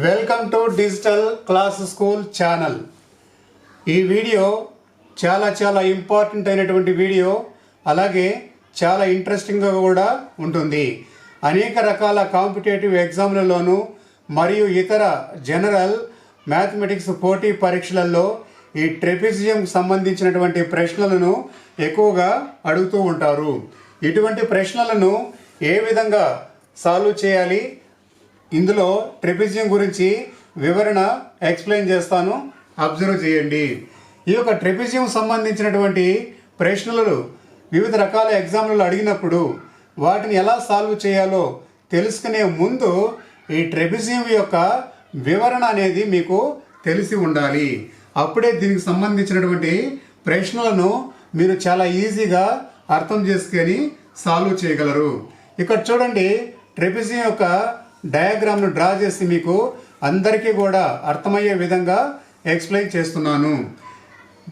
Welcome to digital class school channel ఈ video చాలా చాలా ఇంపార్టెంట్ అయినటువంటి వీడియో అలాగే చాలా ఇంట్రెస్టింగ్గా కూడా ఉంటుంది. అనేక రకాల కాంపిటేటివ్ ఎగ్జామ్లలోనూ మరియు ఇతర జనరల్ మ్యాథమెటిక్స్ పోటీ పరీక్షలలో ఈ ట్రెపిజియంకి సంబంధించినటువంటి ప్రశ్నలను ఎక్కువగా అడుగుతూ ఉంటారు. ఇటువంటి ప్రశ్నలను ఏ విధంగా సాల్వ్ చేయాలి ఇందులో ట్రెపిజియం గురించి వివరణ ఎక్స్ప్లెయిన్ చేస్తాను. అబ్జర్వ్ చేయండి. ఈ యొక్క ట్రెపిజియం సంబంధించినటువంటి ప్రశ్నలు వివిధ రకాల ఎగ్జామ్లలో అడిగినప్పుడు వాటిని ఎలా సాల్వ్ చేయాలో తెలుసుకునే ముందు ఈ ట్రెపిజియం యొక్క వివరణ అనేది మీకు తెలిసి ఉండాలి. అప్పుడే దీనికి సంబంధించినటువంటి ప్రశ్నలను మీరు చాలా ఈజీగా అర్థం చేసుకొని సాల్వ్ చేయగలరు. ఇక్కడ చూడండి ట్రెపిజియం యొక్క డయాగ్రామ్ను డ్రా చేసి మీకు అందరికీ కూడా అర్థమయ్యే విధంగా ఎక్స్ప్లెయిన్ చేస్తున్నాను.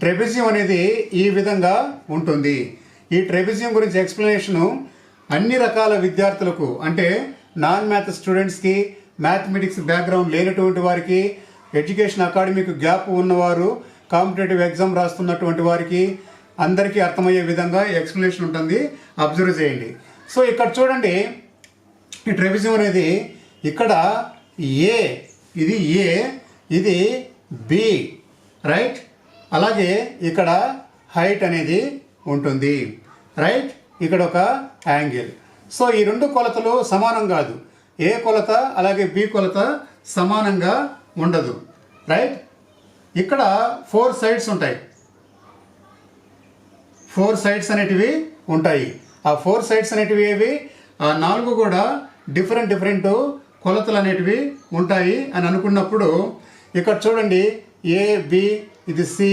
ట్రెబిజియం అనేది ఈ విధంగా ఉంటుంది. ఈ ట్రెబిజియం గురించి ఎక్స్ప్లెనేషను అన్ని రకాల విద్యార్థులకు అంటే నాన్ మ్యాథ్ స్టూడెంట్స్కి మ్యాథమెటిక్స్ బ్యాక్గ్రౌండ్ లేనటువంటి వారికి ఎడ్యుకేషన్ అకాడమిక్ గ్యాప్ ఉన్నవారు కాంపిటేటివ్ ఎగ్జామ్ రాస్తున్నటువంటి వారికి అందరికీ అర్థమయ్యే విధంగా ఎక్స్ప్లెనేషన్ ఉంటుంది. అబ్జర్వ్ చేయండి. సో ఇక్కడ చూడండి. ఈ ట్రెపిజియం అనేది ఇక్కడ ఏ ఇది ఏ ఇది బి రైట్ అలాగే ఇక్కడ హైట్ అనేది ఉంటుంది రైట్ ఇక్కడ ఒక యాంగిల్ సో ఈ రెండు కొలతలు సమానం కాదు. ఏ కొలత అలాగే బి కొలత సమానంగా ఉండదు రైట్ ఇక్కడ ఫోర్ సైడ్స్ ఉంటాయి. ఫోర్ సైడ్స్ అనేటివి ఉంటాయి. ఆ ఫోర్ సైడ్స్ అనేటివి ఏవి? ఆ నాలుగు కూడా డిఫరెంట్ డిఫరెంట్ కొలతలు అనేటివి ఉంటాయి అని అనుకున్నప్పుడు ఇక్కడ చూడండి ఏ బి ఇది సి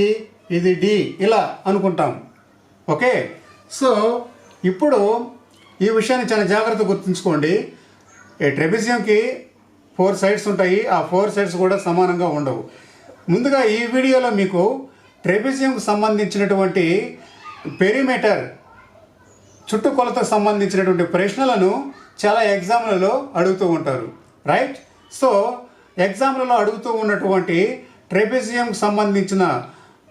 ఇది డి ఇలా అనుకుంటాం. ఓకే? సో ఇప్పుడు ఈ విషయాన్ని చాలా జాగ్రత్త గుర్తుంచుకోండి. ఈ ఫోర్ సైడ్స్ ఉంటాయి. ఆ ఫోర్ సైడ్స్ కూడా సమానంగా ఉండవు. ముందుగా ఈ వీడియోలో మీకు ట్రెపిజియంకు సంబంధించినటువంటి పెరిమీటర్ చుట్టుకొలతకు సంబంధించినటువంటి ప్రశ్నలను చాలా ఎగ్జామ్లలో అడుగుతూ ఉంటారు రైట్ సో ఎగ్జామ్లలో అడుగుతూ ఉన్నటువంటి ట్రెపిజియంకి సంబంధించిన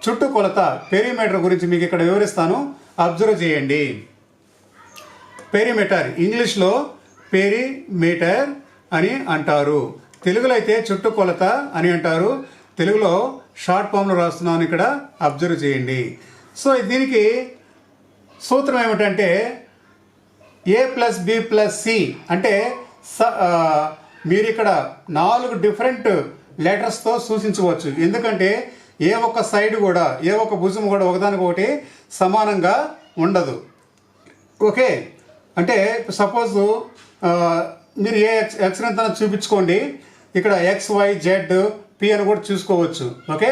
చుట్టుకొలత పెరిమీటర్ గురించి మీకు ఇక్కడ వివరిస్తాను. అబ్జర్వ్ చేయండి. పెరిమీటర్ ఇంగ్లీష్లో పెరిమీటర్ అని అంటారు. తెలుగులో అయితే చుట్టుకొలత అని అంటారు. తెలుగులో షార్ట్ ఫామ్లో రాస్తున్నాను ఇక్కడ అబ్జర్వ్ చేయండి. సో దీనికి సూత్రం ఏమిటంటే A plus B plus C అంటే స మీరు ఇక్కడ నాలుగు డిఫరెంట్ లెటర్స్తో సూచించవచ్చు. ఎందుకంటే ఏ ఒక్క సైడ్ కూడా ఏ ఒక్క భుజం కూడా ఒకదానికొకటి సమానంగా ఉండదు. ఓకే అంటే సపోజ్ మీరు ఏ ఎక్స్ ఎక్స్ చూపించుకోండి. ఇక్కడ ఎక్స్ వై జెడ్ పి అని కూడా చూసుకోవచ్చు. ఓకే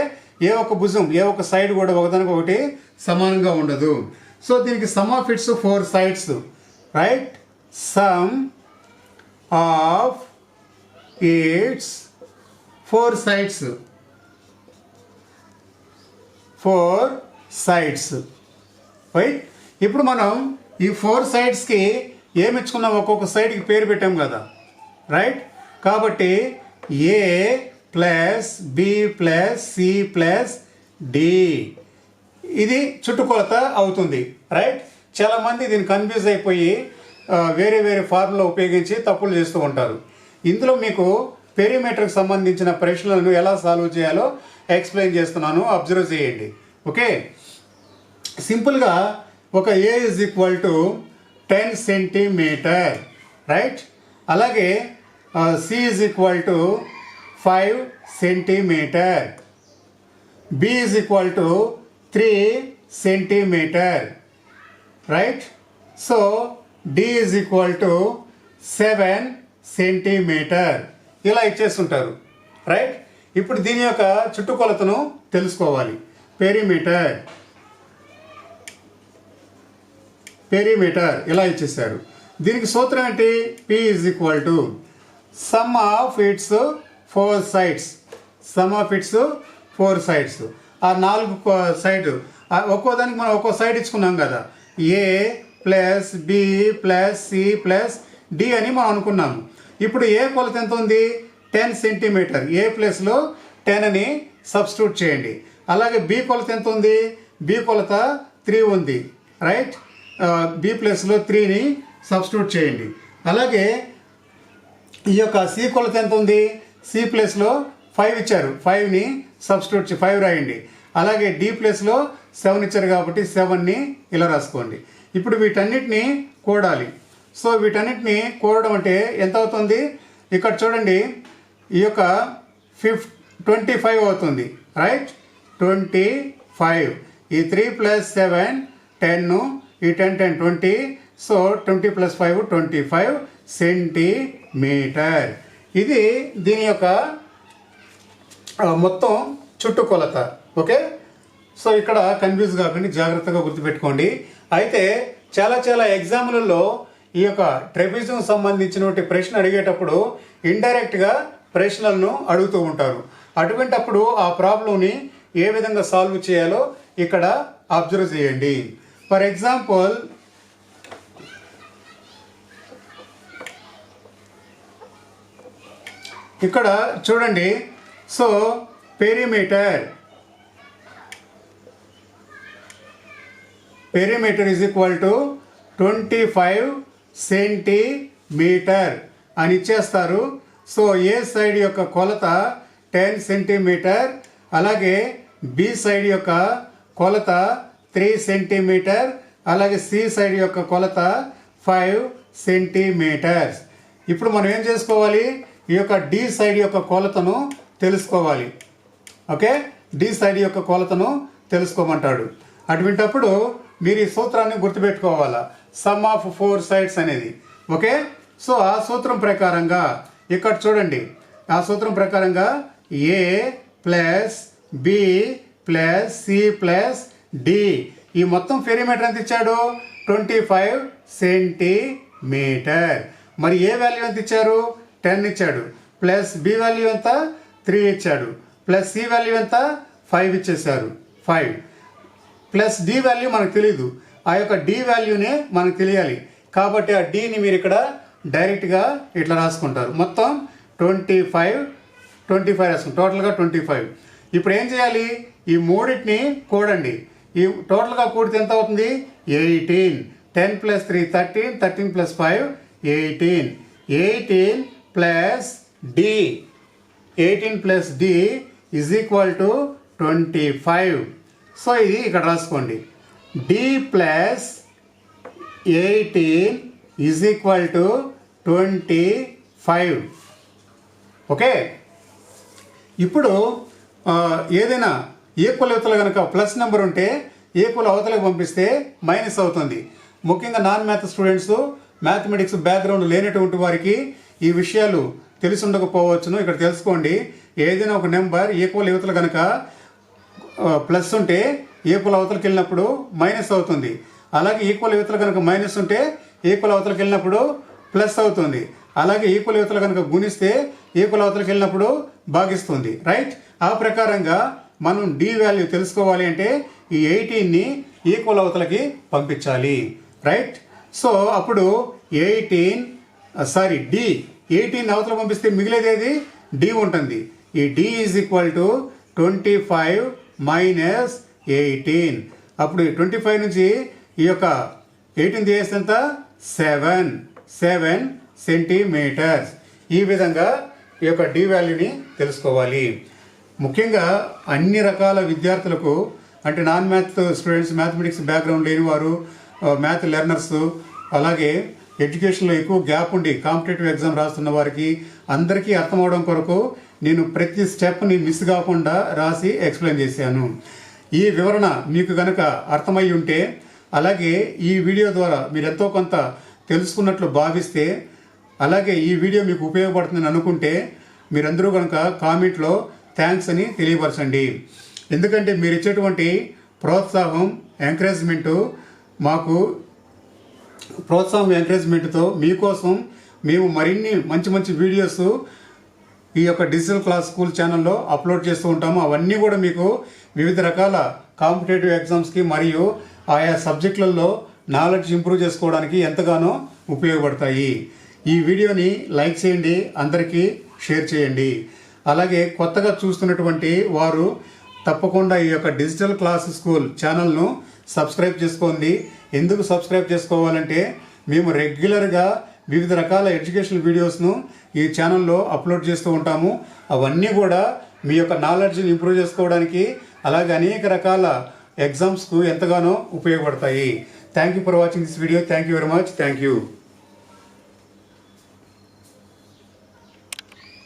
ఏ ఒక్క భుజం ఏ ఒక్క సైడ్ కూడా ఒకదానికి ఒకటి సమానంగా ఉండదు. సో దీనికి sum of its four sides right sum of its four sides. Four sides right ఇప్పుడు మనం ఈ ఫోర్ సైడ్స్కి ఏమి ఇచ్చుకున్నాం? ఒక్కొక్క సైడ్కి పేరు పెట్టాం కదా. రైట్ కాబట్టి A plus B plus C plus D ఇది చుట్టుకొలత అవుతుంది. రైట్ చాలామంది దీన్ని కన్ఫ్యూజ్ అయిపోయి వేరే వేరే ఫార్ములా ఉపయోగించి తప్పులు చేస్తూ ఉంటారు. ఇందులో మీకు పెరిమీటర్కి సంబంధించిన ప్రశ్నలను ఎలా సాల్వ్ చేయాలో ఎక్స్ప్లెయిన్ చేస్తున్నాను. అబ్జర్వ్ చేయండి. ఓకే సింపుల్గా ఒక A is equal to ten centimetre right అలాగే C is equal to five centimetre B is equal to three centimetre right so D is equal to seven centimetre ఇలా ఇచ్చేస్తుంటారు. Right ఇప్పుడు దీని యొక్క చుట్టుకొలతను తెలుసుకోవాలి. పెరిమీటర్ పెరిమీటర్ ఇలా ఇచ్చేసారు దీనికి సూత్రం ఏంటి? P is equal to sum of its four sides sum of its four sides ఆ నాలుగు సైడ్ ఒక్కో దానికి మనం ఒక్కో సైడ్ ఇచ్చుకున్నాం కదా. A plus B plus C plus D అని మనం అనుకున్నాము. ఇప్పుడు ఏ కొలత ఎంత ఉంది? Ten centimetre. ఏ ప్లేస్లో టెన్ అని సబ్స్టిట్యూట్ చేయండి. అలాగే బి కొలత ఎంత ఉంది? బి కొలత త్రీ ఉంది. రైట్? బి ప్లేస్లో త్రీని సబ్స్టిట్యూట్ చేయండి. అలాగే ఈ యొక్క సి కొలత ఎంత ఉంది? సి ప్లేస్లో ఫైవ్ ఇచ్చారు. ఫైవ్ని సబ్స్టిట్యూట్ ఫైవ్ రాయండి. అలాగే డీ ప్లేస్లో సెవెన్ ఇచ్చారు కాబట్టి సెవెన్ని ఇలా రాసుకోండి. ఇప్పుడు వీటన్నిటిని కూడాలి. సో వీటన్నిటిని కూడడం అంటే ఎంత అవుతుంది? ఇక్కడ చూడండి ఈ యొక్క ఫిఫ్ ట్వంటీ ఫైవ్ అవుతుంది. రైట్ ట్వంటీ ఫైవ్ ఈ త్రీ ప్లస్ సెవెన్ టెన్ ఈ ten ten twenty so twenty plus five twenty five centimetre ఇది దీని యొక్క మొత్తం చుట్టుకొలత. ఓకే? సో ఇక్కడ కన్ఫ్యూజ్ కాకుండా జాగ్రత్తగా గుర్తుపెట్టుకోండి. అయితే చాలా చాలా ఎగ్జామ్లలో ఈ యొక్క ట్రెపిజం సంబంధించినటువంటి ప్రశ్న అడిగేటప్పుడు ఇండైరెక్ట్గా ప్రశ్నలను అడుగుతూ ఉంటారు. అటువంటప్పుడు ఆ ప్రాబ్లంని ఏ విధంగా సాల్వ్ చేయాలో ఇక్కడ అబ్జర్వ్ చేయండి. ఫర్ ఎగ్జాంపుల్ ఇక్కడ చూడండి. So perimeter perimeter is equal to twenty five centimetre అని ఇచ్చేస్తారు. సో ఏ సైడ్ యొక్క కొలత టెన్ సెంటీమీటర్ అలాగే బి సైడ్ యొక్క కొలత త్రీ సెంటీమీటర్ అలాగే సి సైడ్ యొక్క కొలత ఫైవ్ సెంటీమీటర్స్ ఇప్పుడు మనం ఏం చేసుకోవాలి? ఈ యొక్క డి సైడ్ యొక్క కొలతను తెలుసుకోవాలి. ఓకే డి సైడ్ యొక్క కొలతను తెలుసుకోమంటాడు. అటువంటప్పుడు మీరు ఈ సూత్రాన్ని గుర్తుపెట్టుకోవాలా? సమ్ ఆఫ్ ఫోర్ సైడ్స్ అనేది. ఓకే? సో ఆ సూత్రం ప్రకారంగా ఇక్కడ చూడండి. ఆ సూత్రం ప్రకారంగా A plus B plus C plus D ఈ మొత్తం పెరిమీటర్ ఎంత ఇచ్చాడు? ట్వంటీ ఫైవ్ సెంటీమీటర్ మరి ఏ వాల్యూ ఎంత ఇచ్చారు? టెన్ ఇచ్చాడు. ప్లస్ బి వాల్యూ ఎంత? త్రీ ఇచ్చాడు. ప్లస్ సి వాల్యూ ఎంత? ఫైవ్ ఇచ్చేసారు ఫైవ్ ప్లస్ డి వాల్యూ మనకు తెలియదు ఆ యొక్క డి వాల్యూనే మనకు తెలియాలి. కాబట్టి ఆ డిని మీరు ఇక్కడ డైరెక్ట్గా ఇట్లా రాసుకుంటారు. మొత్తం ట్వంటీ ఫైవ్ ట్వంటీ ఫైవ్ రాసుకుంటారు. టోటల్గా ట్వంటీ ఫైవ్. ఇప్పుడు ఏం చేయాలి? ఈ మూడింటిని కూడండి. ఈ టోటల్గా కూడితే ఎంత అవుతుంది? Eighteen. Ten plus three thirteen thirteen plus five eighteen. Eighteen plus D. Eighteen plus D is equal to twenty five. So ఇది ఇక్కడ రాసుకోండి. D plus eighteen is equal to twenty five okay? ఇప్పుడు ఏదైనా ఈక్వల్ అవతల కనుక plus number ఉంటే equal అవతలకు పంపిస్తే మైనస్ అవుతుంది. ముఖ్యంగా non math students mathematics background లేనటువంటి వారికి ఈ విషయాలు తెలిసి ఉండకపోవచ్చును. ఇక్కడ తెలుసుకోండి. ఏదైనా ఒక నెంబర్ ఈక్వల్ యువతలు కనుక ప్లస్ ఉంటే ఈక్వల్ అవతలకి వెళ్ళినప్పుడు మైనస్ అవుతుంది. అలాగే ఈక్వల్ యువతలు కనుక మైనస్ ఉంటే ఈక్వల్ అవతలకి వెళ్ళినప్పుడు ప్లస్ అవుతుంది. అలాగే ఈక్వల్ యువతలు కనుక గుణిస్తే ఈక్వల్ అవతలకి వెళ్ళినప్పుడు భాగిస్తుంది. రైట్? ఆ ప్రకారంగా మనం డి వాల్యూ తెలుసుకోవాలి అంటే ఈ ఎయిటీన్ని ఈక్వల్ అవతలకి పంపించాలి. రైట్? సో అప్పుడు ఎయిటీన్ సారీ డి. ఎయిటీన్ అవతల పంపిస్తే మిగిలేదేది డి ఉంటుంది. ఈ D is equal to twenty five minus eighteen అప్పుడు ట్వంటీ ఫైవ్ నుంచి ఈ యొక్క ఎయిటీన్ తీసేస్తే ఎంత? సెవెన్ సెవెన్ సెంటీమీటర్స్ ఈ విధంగా ఈ యొక్క డి వాల్యూని తెలుసుకోవాలి. ముఖ్యంగా అన్ని రకాల విద్యార్థులకు అంటే non math students mathematics background లేని వారు మ్యాథ్ లెర్నర్స్ అలాగే ఎడ్యుకేషన్లో ఎక్కువ గ్యాప్ ఉండి కాంపిటేటివ్ ఎగ్జామ్ రాస్తున్న వారికి అందరికీ అర్థం అవడం కొరకు నేను ప్రతి స్టెప్ని మిస్ కాకుండా రాసి ఎక్స్ప్లెయిన్ చేశాను. ఈ వివరణ మీకు కనుక అర్థమై ఉంటే అలాగే ఈ వీడియో ద్వారా మీరు ఎంతో కొంత తెలుసుకున్నట్లు భావిస్తే అలాగే ఈ వీడియో మీకు ఉపయోగపడుతుందని అనుకుంటే మీరందరూ కనుక కామెంట్లో థ్యాంక్స్ అని తెలియపరచండి. ఎందుకంటే మీరు ఇచ్చేటువంటి ప్రోత్సాహం ఎంకరేజ్మెంటు మాకు ప్రోత్సాహం ఎంకరేజ్మెంట్తో మీకోసం మేము మరిన్ని మంచి మంచి వీడియోస్ ఈ యొక్క డిజిటల్ క్లాస్ స్కూల్ ఛానల్లో అప్లోడ్ చేస్తూ ఉంటాము. అవన్నీ కూడా మీకు వివిధ రకాల కాంపిటేటివ్ ఎగ్జామ్స్కి మరియు ఆయా సబ్జెక్టులలో నాలెడ్జ్ ఇంప్రూవ్ చేసుకోవడానికి ఎంతగానో ఉపయోగపడతాయి. ఈ వీడియోని లైక్ చేయండి అందరికీ షేర్ చేయండి. అలాగే కొత్తగా చూస్తున్నటువంటి వారు తప్పకుండా ఈ యొక్క డిజిటల్ క్లాస్ స్కూల్ ఛానల్ను సబ్స్క్రైబ్ చేసుకోండి. ఎందుకు సబ్స్క్రైబ్ చేసుకోవాలంటే మేము రెగ్యులర్గా వివిధ రకాల ఎడ్యుకేషన్ వీడియోస్ను ఈ ఛానల్లో అప్లోడ్ చేస్తూ ఉంటాము. అవన్నీ కూడా మీ యొక్క నాలెడ్జ్ని ఇంప్రూవ్ చేసుకోవడానికి అలాగే అనేక రకాల ఎగ్జామ్స్కు ఎంతగానో ఉపయోగపడతాయి. Thank you for watching this video thank you very much thank you